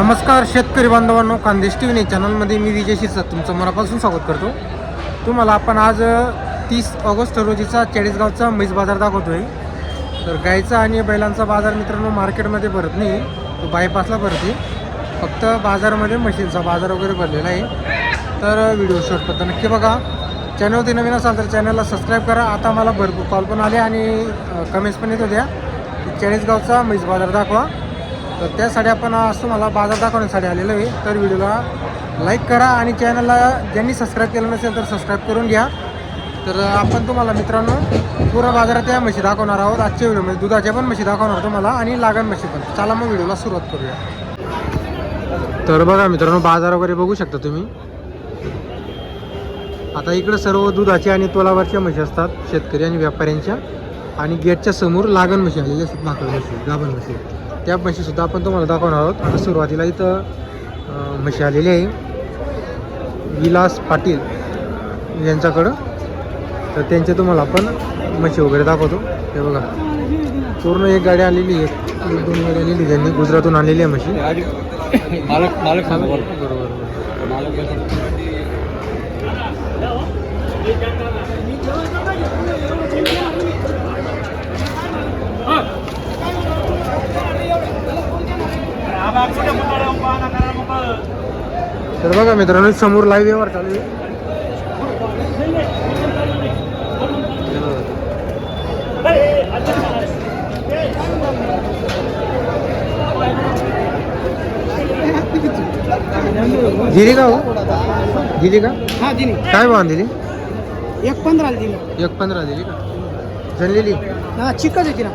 नमस्कार शेतकरी बांधवांनो खानदेश टी व्ही चॅनलमध्ये मी विजय शिरसाट तुमचं मनापासून स्वागत करतो. तुम्हाला आपण आज तीस ऑगस्ट रोजीचा चाळीसगावचा म्हैस बाजार दाखवतोय. तर गायचा आणि बैलांचा बाजार मित्रांनो मार्केटमध्ये भरत नाही तो बायपासला भरते फक्त बाजारामध्ये म्हशींचा बाजार वगैरे भरलेला आहे. तर व्हिडिओ शॉर्ट नक्की बघा. चॅनलवरती नवीन असाल तर चॅनलला सबस्क्राईब करा. आता मला भरपूर कॉल पण आले आणि कमेंट्स पण येत होत्या. चाळीसगावचा म्हैस बाजार दाखवा. तर त्यासाठी आपण आज तुम्हाला बाजार दाखवण्यासाठी आलेलो आहे. तर व्हिडिओला लाईक करा आणि चॅनलला ज्यांनी सबस्क्राईब केलं नसेल तर सबस्क्राईब करून घ्या. तर आपण तुम्हाला मित्रांनो पूर्ण बाजारात या म्हशी दाखवणार आहोत. आजच्या व्हिडिओमध्ये दुधाच्या पण म्हशी दाखवणार तुम्हाला आणि लागण म्हशी पण. चला मग व्हिडिओला सुरुवात करूया. तर बघा मित्रांनो बाजार वगैरे बघू शकता तुम्ही. आता इकडं सर्व दुधाच्या आणि तोलावरच्या म्हशी असतात शेतकरी आणि व्यापाऱ्यांच्या. आणि गेटच्या समोर लागण म्हशी आलेल्या असतात माकड म्हशी गाभण म्हशी. त्या म्हशीसुद्धा आपण तुम्हाला दाखवणार आहोत. आता सुरुवातीला इथं म्हशी आलेली आहे. विलास पाटील यांच्याकडं. तर त्यांचे तुम्हाला आपण म्हशी वगैरे दाखवतो. हे बघा. पूर्ण एक गाडी आलेली आहे. एक दोन गाडी आलेली आहे त्यांनी. गुजरातून आलेली आहे म्हशी. मालक मालक बरोबर बरोबर मालक कसं? तर बघा मित्रांनो समोर लाईव्ह व्यवहार चालू आहे. दिली का हो? दिली का? हा दिली. काय भाव दिली? एक पंधरा दिली. एक पंधरा दिली का? जनलेली? हा चिकच आहे तिला.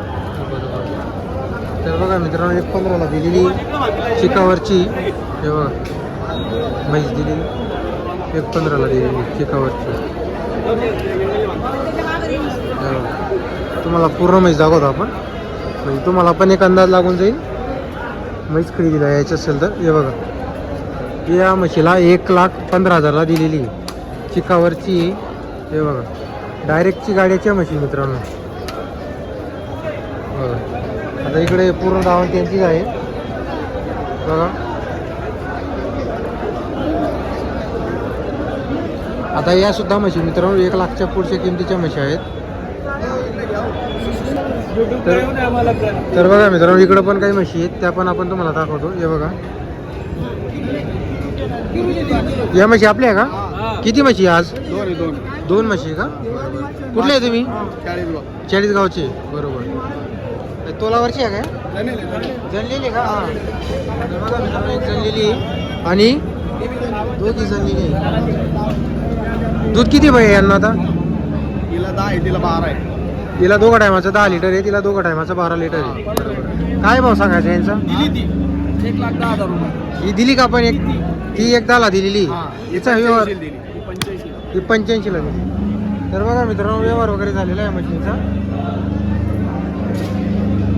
तर बघा मित्रांनो एक पंधराला दिलेली चिकावरची हे बघा म्हैस दिलेली. एक पंधराला दिलेली चिकावरची. तुम्हाला पूर्ण म्हैस दाखवतो आपण. म्हणजे तुम्हाला पण एक अंदाज लागून जाईल. म्हैस खरेदीला यायचं असेल तर हे बघा. या म्हशीला एक लाख पंधरा हजारला दिलेली चिकावरची हे बघा. डायरेक्टची गाड्याच्या म्हशी मित्रांनो. बघा. आता इकडे पूर्ण दावण त्यांचीच आहे. बघा. आता या सुद्धा म्हशी मित्रांनो एक लाखच्या पुढच्या किमतीच्या म्हशी आहेत. तर तर बघा मित्रांनो इकडं पण काही म्हशी आहेत त्या पण आपण तुम्हाला दाखवतो. हे बघा. या म्हशी आपल्या आहे का? किती म्हशी आज दोन आहे, दोन दोन म्हशी का? कुठले आहे तुम्ही? चाळीस बघ. चाळीस गावचे बरोबर. तोलावरची आहे काय? जणलेली का? हा. तर बघा मित्रांनो, एक जणलेली. आणि दोघी जणलेली आहे. दूध किती पाहिजे यांना आता? तिला दहा आहे तिला बारा आहे. तिला दोघा टायमाचं दहा लिटर आहे तिला दोघा टायमाचं बारा लिटर आहे. काय भाव सांगायचा यांचा? दिली एक लाख दहा हजार रुपये. ही दिली का आपण एक? ती. एक दहाला दिलेली. हा. याचा व्यवहार दिली. ही पंच्याऐंशीला दिली. तर बघा मित्रांनो व्यवहार वगैरे झालेला आहे मशीनचा.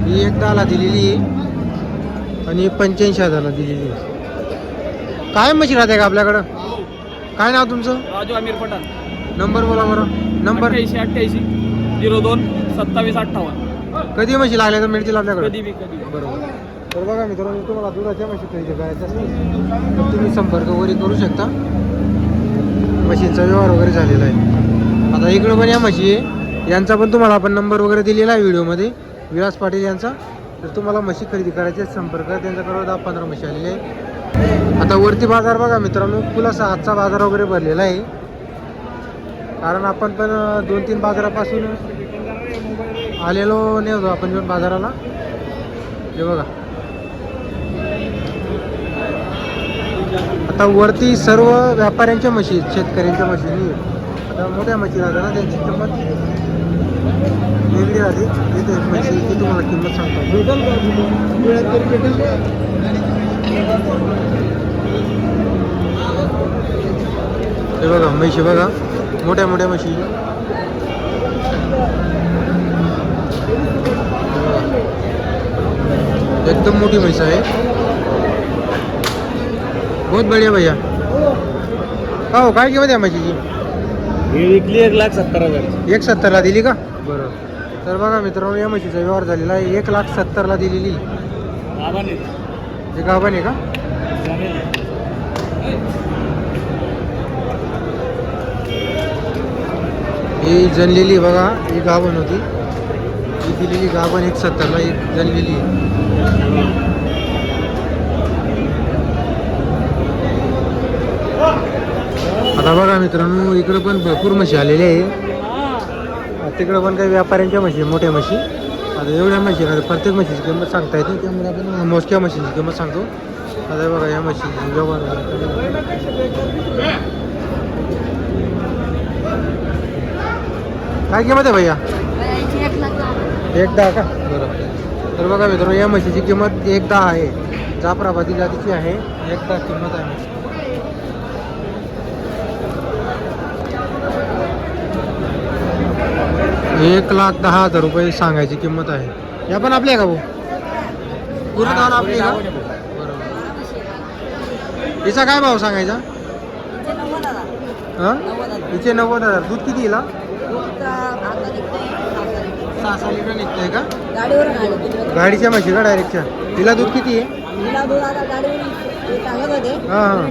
ही एक दहाला दिलेली आहे. आणि पंच्याऐंशी हजारला दिलेली आहे. काय मशीन राहते का आपल्याकडं? काय नाव तुमचं? राजू अमीर पठाण. नंबर बोला बरं. नंबर? अठ्ठ्याऐंशी अठ्ठ्याऐंशी झिरो दोन सत्तावीस अठ्ठावन्न. कधी म्हशी लागल्या तर मिळतील आपल्याकडे? कधी बी कधी बरोबर. तर बघा मित्रांनो तुम्हाला दुधाच्या म्हशी खरेदी करायच्या असेल तर तुम्ही संपर्क वगैरे करू शकता. म्हशींचा व्यवहार वगैरे झालेला आहे. आता इकडं पण या म्हशी आहे. यांचा पण तुम्हाला आपण नंबर वगैरे दिलेला आहे व्हिडिओमध्ये. विलास पाटील यांचा. तर तुम्हाला म्हशी खरेदी करायची संपर्क त्यांचा त्यांच्याकडे दहा पंधरा म्हशी आलेली आहे आता वरती बाजार बघा मित्रांनो फुल असा आजचा बाजार वगैरे भरलेला आहे. कारण आपण पण दोन तीन बाजारापासून आलेलो नाही होतो आपण पण बाजाराला. हे बघा. आता वरती सर्व व्यापाऱ्यांच्या म्हशी शेतकऱ्यांच्या म्हशी आता मोठ्या म्हशी आता ना त्यांची किंमत वेगळी राहते इथे एक म्हशी आहे, ती तुम्हाला किंमत सांगतो. हे बघा म्हशी बघा. मोठ्या मोठ्या म्हशी. एकदम मोठी म्हैस आहे. बहुत बढिया भैया. हो काय किंमत आहे म्हशीची? विकली एक लाख सत्तर हजार. एक सत्तरला दिली का? बरं. तर बघा मित्रांनो या म्हशीचा व्यवहार झालेला आहे. एक लाख सत्तरला दिलेली. हे गाभण आहे का ही जनलेली बघा. ही गाभण होती. ही दिलेली गाभण एक सत्तरला एक जनलेली आता बघा मित्रांनो इकडे पण भरपूर म्हशी आलेल्या आहे. तिकडं पण काही व्यापाऱ्यांच्या म्हशी मोठ्या म्हशी आता एवढ्या म्हशी आता प्रत्येक म्हशीची किंमत सांगता येते त्यामुळे आपण मोजक्या म्हशीची किंमत सांगतो. आता बघा या म्हशीची व्यवहार काय किंमत आहे भैया? एक दहा का? बरं तर बघा मित्रांनो या म्हशीची किंमत एक दहा आहे. जाफराबादी जातीची आहे. एक दहा किंमत आहे एक लाख दहा हजार रुपये सांगायची किंमत आहे. या पण आपली आहे का भाऊ? पूर्ण आपली आहे का? बरोबर. हिचा काय भाव सांगायचा? हां? हिचे नव्वद हजार. दूध किती हिला? सहा सहा लिटर निघतंय का? गाडीच्या म्हशी का डायरेक्टच्या तिला दूध किती आहे? हिला हा, हा.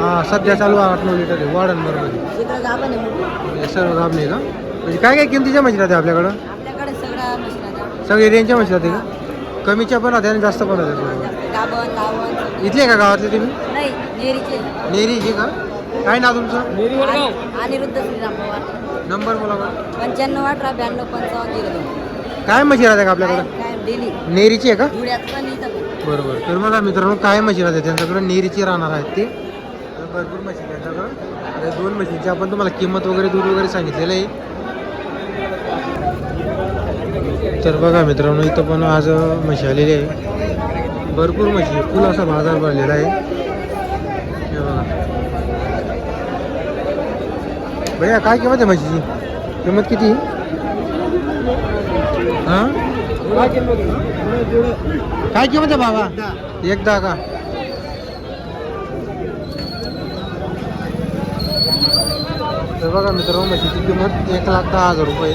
हां सध्या चालू आहे आठ नऊ लिटर आहे वाढन बरोबर तिथं गाभण आहे मोठी. हे सर्व का? म्हणजे काय काय किमतीच्या म्हशी राहते आपल्याकडं? आपल्याकडे मशीन सगळे रेंजच्या म्हशी राहते का? कमीच्या पण राहते आणि जास्त पण राहते. बरोबर गाभण लावण इथले का गावातले तुम्ही? नाही नेरीचे. नेरीचे का? काय नाव तुमचं? अनिरुद्ध श्रीराम पवार. नंबर बोला बरं. पंच्याण्णव अठरा ब्याण्णव पंचावन्न झिरो दोन. काय म्हशी राहते का आपल्याकडं? काय डेली. नेरीची आहे का? धुळ्यात पण इथं पण. बरोबर. तर बघा मित्रांनो काय म्हशी राहते? त्यांच्याकडे नेरीची राहणार आहेत ते. भरपूर म्हशी आहेत त्यांच्याकडं आता दोन मशीनची आपण तुम्हाला किंमत वगैरे दूध वगैरे सांगितलेलं आहे. तर बघा मित्रांनो इथं पण आज म्हशी आलेली आहे. भरपूर म्हशी आहे. फुल असा बाजार भरलेला आहे. बघा. भैया काय किंमत आहे म्हशीची किंमत किती? हां? काय किंमत आहे बाबा? एकदा का? तर बघा मित्रांनो म्हशीची किंमत एक लाख दहा हजार रुपये.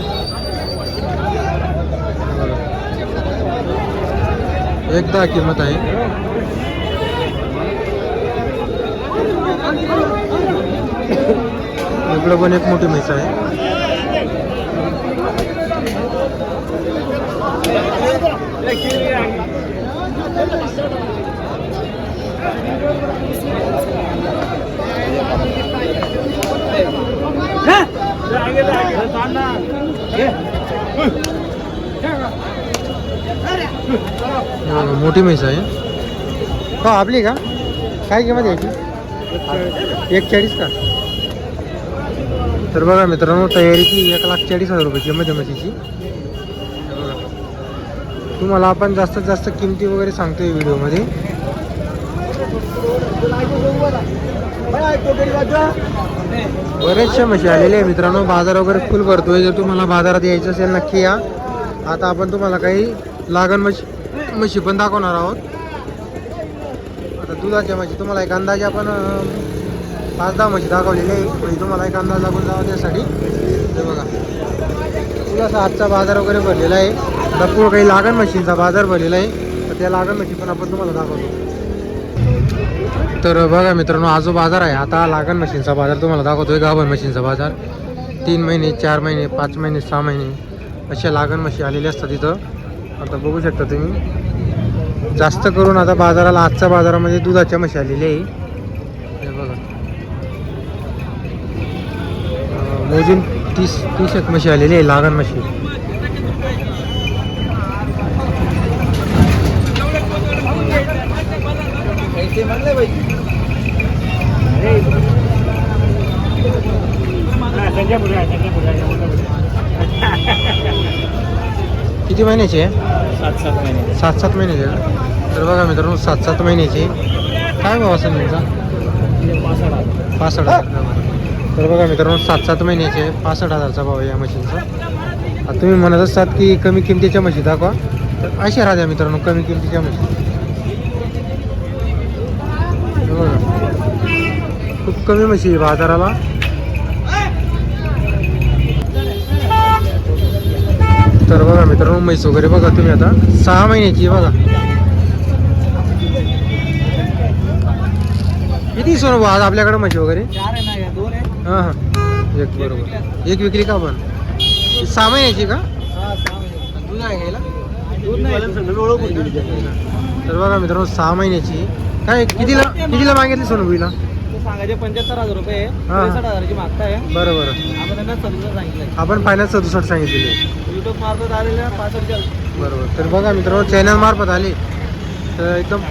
एकदा एक दहा किंमत आहे. इकडं पण एक मोठी म्हैस आहे. मोठी म्हैस आहे. हो आपली का? काय किंमत आहे याची एक चाळीस का? तर बघा मित्रांनो तयारीची एक लाख चाळीस हजार रुपये किंमत आहे म्हशीची. बघा. तुम्हाला आपण जास्तीत जास्त किमती वगैरे सांगतोय व्हिडिओमध्ये. बरेचशा म्हशी आलेले आहे मित्रांनो. बाजार वगैरे फुल भरतोय. जर तुम्हाला बाजारात यायचं असेल नक्की या. आता आपण तुम्हाला काही लागण म्हशी म्हशी पण दाखवणार आहोत. आता दुधाच्या म्हशी तुम्हाला एक अंदाजे आपण पाच दहा म्हशी दाखवलेली आहे. म्हणजे तुम्हाला एक अंदाज लागून जावा त्यासाठी. हे बघा. थोडासा आजचा बाजार वगैरे भरलेला आहे. आता पुढं काही लागण म्हशींचा बाजार भरलेला आहे. तर त्या लागण म्हशी पण आपण तुम्हाला दाखवतो. तर बघा मित्रांनो हा जो बाजार आहे आता लागण मशीनचा बाजार तुम्हाला दाखवतोय गाभण मशीनचा बाजार. तीन महिने चार महिने पाच महिने सहा महिने अशा लागण म्हशी आलेल्या असतात इथं. आता बघू शकता तुम्ही. जास्त करून आता बाजाराला आजच्या बाजारामध्ये दुधाच्या म्हशी आलेल्या आहे. बघा. मोजून तीस तीस एक म्हशी आलेली आहे लागण म्हशी किती महिन्याची आहे? सात सात महिने सात सात महिन्याची आहे? तर बघा मित्रांनो सात सात महिन्याची. काय भाव असेल तुमचा? पासष्ट हजार. तर बघा मित्रांनो सात सात महिन्याचे पासष्ट हजारचा भाव आहे या मशीनचा. आता तुम्ही म्हणत असतात की कमी किमतीच्या म्हशी दाखवा. तर अशा राहत्या मित्रांनो कमी किमतीच्या म्हशी हे बघा खूप कमी म्हशी आहे बाजाराला. तर बघा मित्रांनो म्हैस वगैरे बघा तुम्ही आता. सहा महिन्याची आहे बघा. किती सोनं भाऊ आज आपल्याकडे म्हशी वगैरे? हां हां. एक बरोबर. एक विक्री का पण? सहा महिन्याची का दूध आहे घ्यायला तर बघा मित्रांनो सहा महिन्याची. काय कितीला कितीला मागितली सोनं भुईला? सांगायचे पंच्याहत्तर हजार रुपये. त्रेसष्ट हजाराची मागताय बरं बरं. आपण त्यांना सदुसष्ट सांगितलंय. आपण फायनान्स सदुसष्ट सांगितलेले युट्यूब मार्फत आलेल्या पासष्ट बरोबर तर बघा मित्रांनो चॅनल मार्फत आले. तर एकदम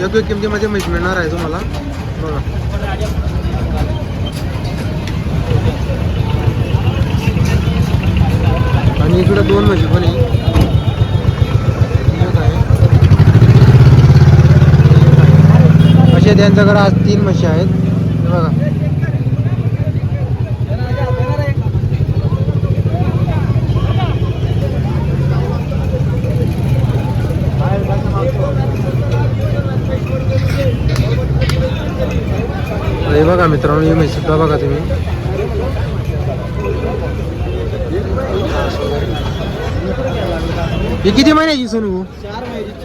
योग्य किमतीमध्ये मिळणार आहे तुम्हाला. बघा. आणि इकडं दोन म्हशी पण आहे एक आहे. असे त्यांच्याकडे आज तीन म्हशी आहेत. बघा. हे बघा मित्रांनो ही म्हशी सुद्धा बघा तुम्ही. ही किती महिन्याची सोनू?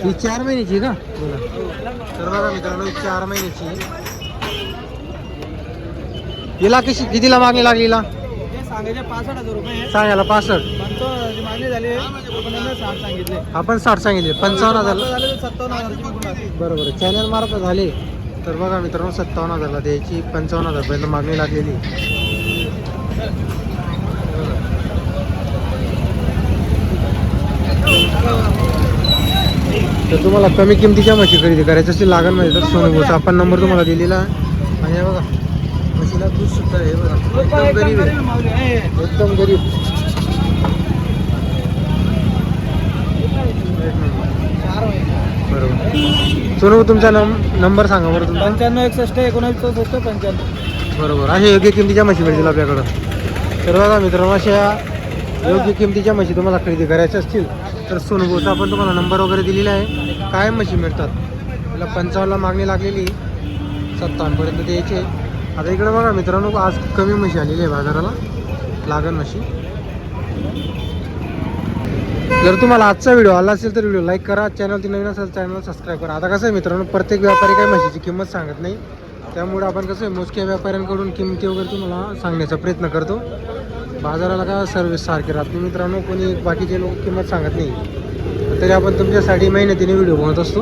ही चार महिन्याची आहे का? बोला. तर बघा मित्रांनो चार महिन्याची. आहे. हिला कशी कितीला मागणी लागली सांगायचे पासष्ट हजार रुपये सांगायला पासष्ट. मागणी झाली आपण त्यांना साठ सांगितले. आपण साठ सांगितले. पंचावन्न हजार. झाले तर सत्तावन्न हजाराची विकून टाकली. बरोबर चॅनल मार्फत झाले. तर बघा मित्रांनो सत्तावन्न हजारला द्यायची. पंचावन्न हजारपर्यंत मागणी लागलेली. तर तुम्हाला कमी किमतीच्या म्हशी खरेदी करायची असेल लागणमध्ये तर सोनू भाऊचा आपण नंबर तुम्हाला दिलेला आहे. आणि हे बघा म्हशीला दूध सुद्धा आहे हे बघा. एकदम गरीब आहे. एकदम गरीब. बरोबर. सोनू तुमचा नम नंबर सांगा बरं तुमचा. पंच्याण्णव एकसष्ट एकोणीस चौसष्ट पंच्याण्णव. बरोबर. अशा योग्य किमतीच्या म्हशी मिळतील आपल्याकडं. तर बघा मित्रांनो अशा योग्य किमतीच्या म्हशी तुम्हाला खरेदी करायच्या असतील तर सोनभोचा आपण तुम्हाला नंबर वगैरे दिलेला आहे. काय म्हशी मिळतात? त्याला पंचावन्नला मागणी लागलेली. सत्तावन्नपर्यंत द्यायची. आहे आता इकडे बघा मित्रांनो आज कमी म्हशी आलेली आहे बाजाराला. लागण म्हशी. जर तुम्हाला आजचा व्हिडिओ आला असेल तर व्हिडिओ लाईक करा. चॅनल ती नवीन असेल चॅनल सबस्क्राईब करा. आता कसं आहे मित्रांनो प्रत्येक व्यापारी काही म्हशीची किंमत सांगत नाही. त्यामुळे आपण कसं आहे मोजक्या व्यापाऱ्यांकडून किमती वगैरे तुम्हाला सांगण्याचा प्रयत्न करतो. बाजाराला का सर्विस सारखी राहत नाही? मित्रांनो कोणी बाकीचे लोक किंमत सांगत नाही. तरी आपण तुमच्यासाठी मेहनतीने व्हिडिओ बनवत असतो.